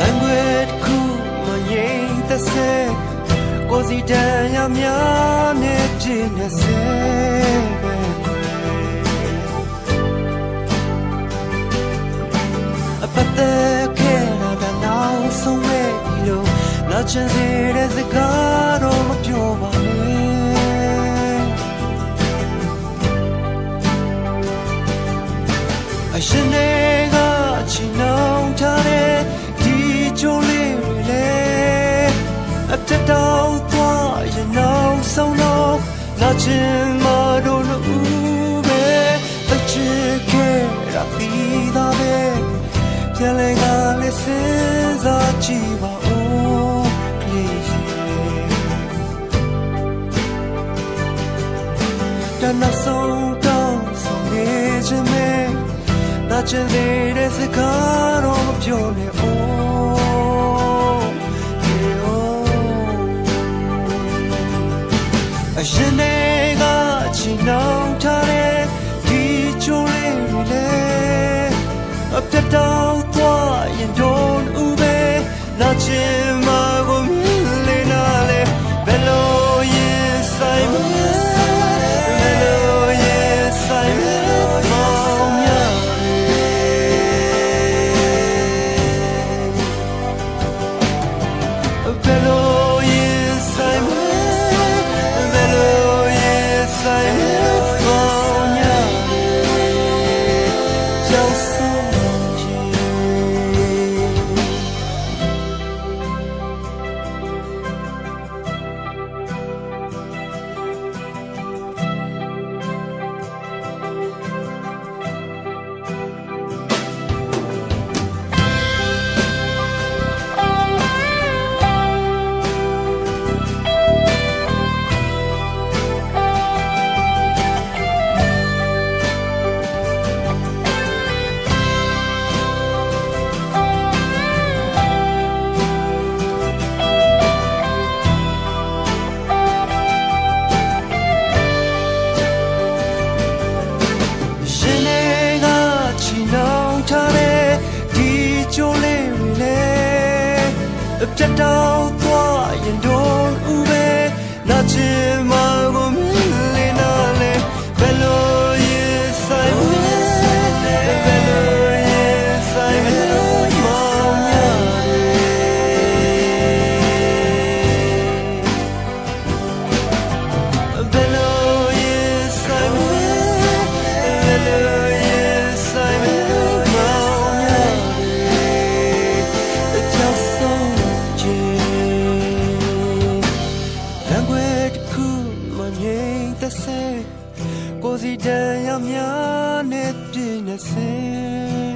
language ခုမငြိမ် ချင်စေတဲ့စကားတော့မပြောပါနဲ့အရှင်တွေကချီနှောင်ထားတဲ့ဒီချိုးလေးတွေလေအတက်တော့သွားရင်နောက်ဆုံးတော့နောက်ချင်မတို့လို့ပဲအချစ်ခဲ့တာပြီးသားပဲပြန်လဲကလေးစဉ်းစားကြည့်ပါဦး တနဆုံးတောင်းဆုံးနေခြင်းမဲ့နာချင်တဲ့စကားတော့မပြောနဲ့ oh yeah, oh အရင်တွေကချီနှောင်ထားတဲ့ဒီချိုးလေးတွေလေအပြတ်တော့သွားရင်တော့ဦးပဲနာချင် 相思 အပြတ်တော့သွားရင်တော့ဦးပဲနာချင် မငြိမ်သက်စေကိုစီတန်ရများနဲ့ပြည့်နေစေပဲ